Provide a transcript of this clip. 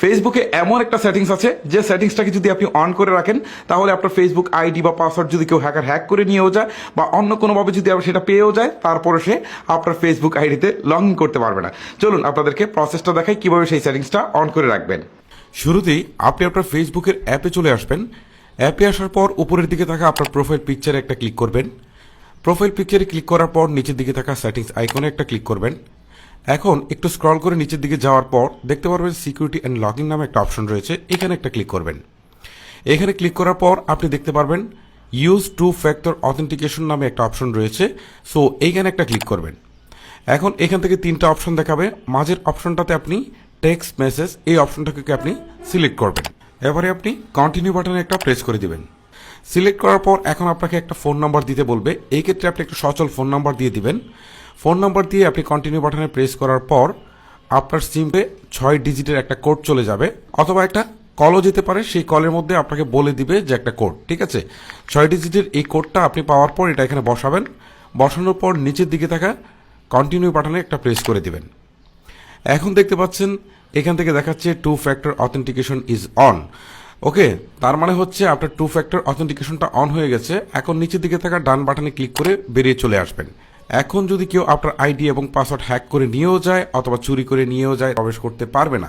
ফেসবুকে এমন একটা সেটিংস আছে, যে সেটিংসটাকে যদি আপনি অন করে রাখেন, তাহলে আপনার ফেসবুক আইডি বা পাসওয়ার্ড যদি কেউ হ্যাকার হ্যাক করে নিয়েও যায়, বা অন্য কোনোভাবে যদি আবার সেটা পেয়েও যায়, তারপরে সে আপনার ফেসবুক আইডিতে লগ ইন করতে পারবে না। চলুন আপনাদেরকে প্রসেসটা দেখাই, কীভাবে সেই সেটিংসটা অন করে রাখবেন। শুরুতেই আপনি আপনার ফেসবুকের অ্যাপে চলে আসবেন। অ্যাপে আসার পর উপরের দিকে থাকা আপনার প্রোফাইল পিকচারে একটা ক্লিক করবেন। প্রোফাইল পিকচারে ক্লিক করার পর নিচের দিকে থাকা সেটিংস আইকনে একটা ক্লিক করবেন। এখন একটু স্ক্রল করে নিচের দিকে যাওয়ার পর দেখতে পারবেন সিকিউরিটি অ্যান্ড লগইন নামে একটা অপশন রয়েছে। এখানে একটা ক্লিক করবেন। এখানে ক্লিক করার পর আপনি দেখতে পারবেন ইউজ টু ফ্যাক্টর অথেন্টিকেশন নামে একটা অপশন রয়েছে। সো এইখানে একটা ক্লিক করবেন। এখন এখান থেকে তিনটা অপশন দেখাবে। মাঝের অপশনটাতে আপনি টেক্সট মেসেজ এই অপশনটাকে আপনি সিলেক্ট করবেন। এবারে আপনি কন্টিনিউ বাটনে একটা প্রেস করে দিবেন। সিলেক্ট করার পর এখন আপনাকে একটা ফোন নাম্বার দিতে বলবে। এই ক্ষেত্রে আপনি একটা সচল ফোন নাম্বার দিয়ে দিবেন। ফোন নাম্বার দিয়ে আপনি কন্টিনিউ বাটনে প্রেস করার পর আপনার সিমে ছয় ডিজিটের একটা কোড চলে যাবে, অথবা একটা কলও যেতে পারে, সেই কলের মধ্যে আপনাকে বলে দিবে যে একটা কোড ঠিক আছে? ছয় ডিজিটের এই কোডটা আপনি পাওয়ার পর এটা এখানে বসাবেন, বসানোর পর নিচের দিকে থাকা কন্টিনিউ বাটনে একটা প্রেস করে দিবেন। এখন দেখতে পাচ্ছেন, এখান থেকে দেখাচ্ছে two factor authentication is on okay, তার মানে হচ্ছে আপনার টু ফ্যাক্টর অথেন্টিকেশনটা অন হয়ে গেছে, এখন নিচের দিকে থাকা ডান বাটনে ক্লিক করে বেরিয়ে চলে আসবেন। এখন যদি কেউ আপনার আইডি এবং পাসওয়ার্ড হ্যাক করে নিয়েও যায় অথবা চুরি করে নিয়েও যায়, প্রবেশ করতে পারবে না।